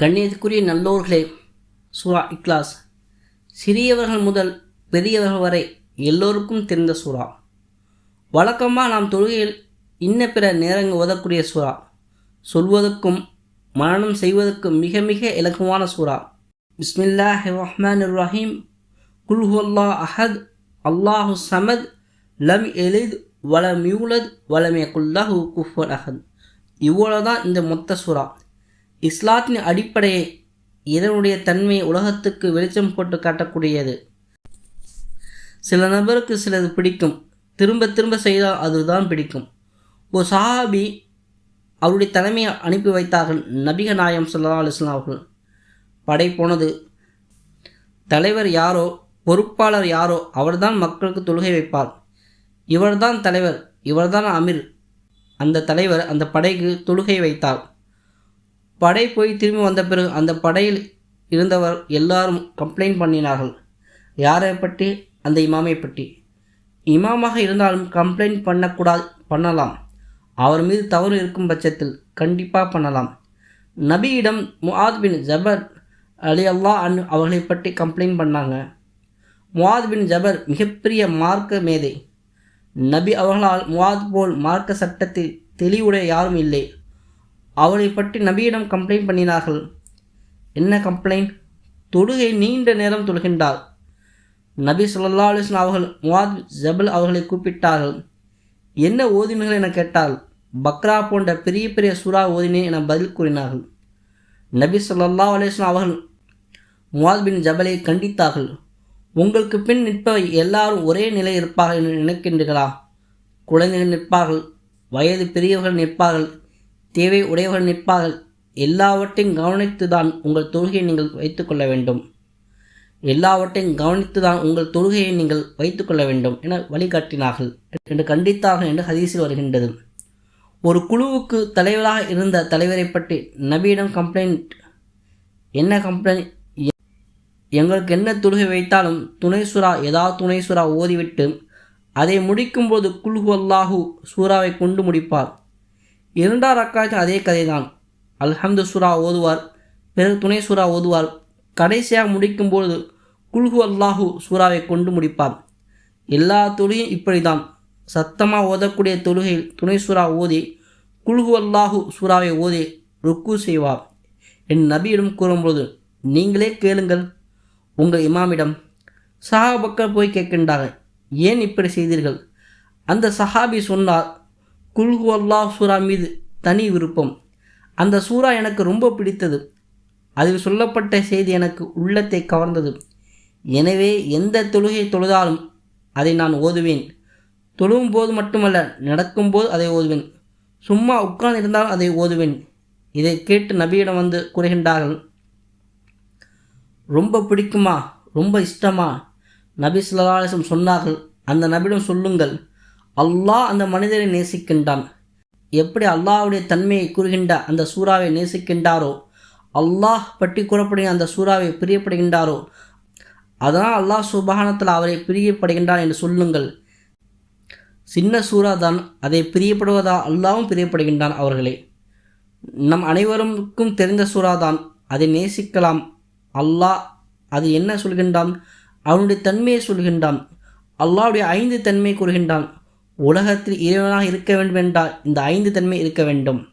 கண்ணியத்துக்குரிய நல்லோர்களே சூரா இக்லாஸ். சிறியவர்கள் முதல் பெரியவர்கள் வரை எல்லோருக்கும் தெரிந்த சூறா வழக்கமாக நாம் தொழுகையில் இன்ன பிற நேரங்கள் ஓதக்கூடிய சூறா சொல்வதற்கும் மரணம் செய்வதற்கும் மிக மிக இலகுவான சூறா பிஸ்மில்லாஹ் ரஹ்மான் ரஹீம். குல்ஹுல்லா அஹத். அல்லாஹு சமத். லம் எலித். வலம் யூலத். வலம் யகுல்லஹு அஹத். இவ்வளோ தான் இந்த மொத்த சுறா இஸ்லாத்தின் அடிப்படையை இதனுடைய தன்மை உலகத்துக்கு வெளிச்சம் போட்டு காட்டக்கூடியது. சில நபருக்கு சிலது பிடிக்கும். திரும்ப திரும்ப செய்தால் அதுதான் பிடிக்கும். ஒரு சஹாபி அவருடைய தலைமையை அனுப்பி வைத்தார்கள். நபிக நாயம் சல்லா அலுவலாம் அவர்கள். படை போனது. தலைவர் யாரோ பொறுப்பாளர் யாரோ அவர்தான் மக்களுக்கு தொழுகை வைப்பார். இவர்தான் தலைவர் இவர்தான் அமீர். அந்த தலைவர் அந்த படைக்கு தொழுகை வைத்தார். படை போய் திரும்பி வந்த பிறகு அந்த படையில் இருந்தவர் எல்லாரும் கம்ப்ளைண்ட் பண்ணினார்கள். யாரை பற்றி? அந்த இமாமை பற்றி. இமாமாக இருந்தாலும் கம்ப்ளைண்ட் பண்ணக்கூடாது பண்ணலாம். அவர் மீது தவறு இருக்கும் பட்சத்தில் கண்டிப்பாக பண்ணலாம். நபியிடம் முஆத் பின் ஜபர் அலி அல்லா அன் அவர்களை பற்றி கம்ப்ளைண்ட் பண்ணாங்க. முவாத் பின் ஜபர் மிகப்பெரிய மார்க்க மேதை. நபி அவர்களால் முவாத் போல் மார்க்க சட்டத்தில் தெளிவுடைய யாரும் இல்லை. அவரை பற்றி நபியிடம் கம்ப்ளைண்ட் பண்ணினார்கள். என்ன கம்ப்ளைண்ட் தொடுகை நீண்ட நேரம் தொழுகின்றார். நபி சொல்லா அலிஸ்லாம் அவர்கள் முவாத் ஜபல் அவர்களை கூப்பிட்டார்கள். என்ன ஓதினர்கள் என கேட்டால் பக்ரா போன்ற பெரிய பெரிய சுறா ஓதினேன் என பதில் கூறினார்கள். நபி சொல்லா அலிஸ்லாம் அவர்கள் முவாத் பின் ஜபலை கண்டித்தார்கள். உங்களுக்கு பின் நிற்பவை எல்லாரும் ஒரே நிலை இருப்பார்கள் என்று நினைக்கின்றீர்களா? குழந்தைகள் நிற்பார்கள் வயது பெரியவர்கள் நிற்பார்கள் தேவை உடையவர்கள் நிற்பார்கள். எல்லாவற்றையும் கவனித்து தான் உங்கள் தொழுகையை நீங்கள் வைத்துக்கொள்ள வேண்டும். எல்லாவற்றையும் கவனித்து தான் உங்கள் தொழுகையை நீங்கள் வைத்துக்கொள்ள வேண்டும் என வழிகாட்டினார்கள். என்று கண்டித்தார்கள் என்று ஹதீஸில் வருகின்றது. ஒரு குழுவுக்கு தலைவராக இருந்த தலைவரை பற்றி நபியிடம் கம்ப்ளைண்ட் என்ன கம்ப்ளைண்ட் எங்களுக்கு என்ன தொழுகை வைத்தாலும் துணை சுறா ஏதாவது துணை சுறா ஓதிவிட்டு அதை முடிக்கும்போது குல்ஹு அல்லாஹு சூறாவை கொண்டு முடிப்பார். இரண்டாம் ரக்காயத்தின் அதே கதைதான். அல்ஹம்து சுரா ஓதுவார். பிறகு துணை சுறா ஓதுவார். கடைசியாக முடிக்கும்பொழுது குல்ஹு அல்லாஹு சூறாவை கொண்டு முடிப்பார். எல்லா தொழுகையும் இப்படிதான். சத்தமாக ஓதக்கூடிய தொழுகையில் துணை சுறா ஓதி குல்ஹு அல்லாஹு சூறாவை ஓதி ருக்கு செய்வார். என் நபியிடம் கூறும்போது நீங்களே கேளுங்கள். உங்கள் இமாமிடம் சஹாபக்கள் போய் கேட்கின்றார்கள். ஏன் இப்படி செய்தீர்கள்? அந்த சஹாபி சொன்னார் குல்ஹு அல்லா சூரா மீது தனி விருப்பம். அந்த சூறா எனக்கு ரொம்ப பிடித்தது. அதில் சொல்லப்பட்ட செய்தி எனக்கு உள்ளத்தை கவர்ந்தது. எனவே எந்த தொழுகை தொழுதாலும் அதை நான் ஓதுவேன். தொழும் போது மட்டுமல்ல நடக்கும்போது அதை ஓதுவேன். சும்மா உட்கார்ந்து இருந்தாலும் அதை ஓதுவேன். இதை கேட்டு நபியிடம் வந்து கூறுகின்றார்கள் ரொம்ப பிடிக்குமா? ரொம்ப இஷ்டமா? நபி சுல்லாசம் சொன்னார்கள் அந்த நபியிடம் சொல்லுங்கள். அல்லாஹ் அந்த மனிதரை நேசிக்கின்றான். எப்படி அல்லாஹுடைய தன்மையை கூறுகின்ற அந்த சூறாவை நேசிக்கின்றாரோ அல்லாஹ் பற்றி கூறப்படுகிற அந்த சூறாவை பிரியப்படுகின்றாரோ அதனால் அல்லாஹ் சுபானத்தில் அவரை பிரியப்படுகின்றான் என்று சொல்லுங்கள். சின்ன சூறா தான் அதை பிரியப்படுவதா அல்லாவும் பிரியப்படுகின்றான் அவர்களே. நம் அனைவருக்கும் தெரிந்த சூறா தான் அதை நேசிக்கலாம். அல்லாஹ் அது என்ன சொல்கின்றான்? அவனுடைய தன்மையை சொல்கின்றான். அல்லாவுடைய ஐந்து தன்மை கூறுகின்றான். உலகத்தில் இறைவனாக இருக்க வேண்டும் என்றால் இந்த ஐந்து தன்மை இருக்க வேண்டும்.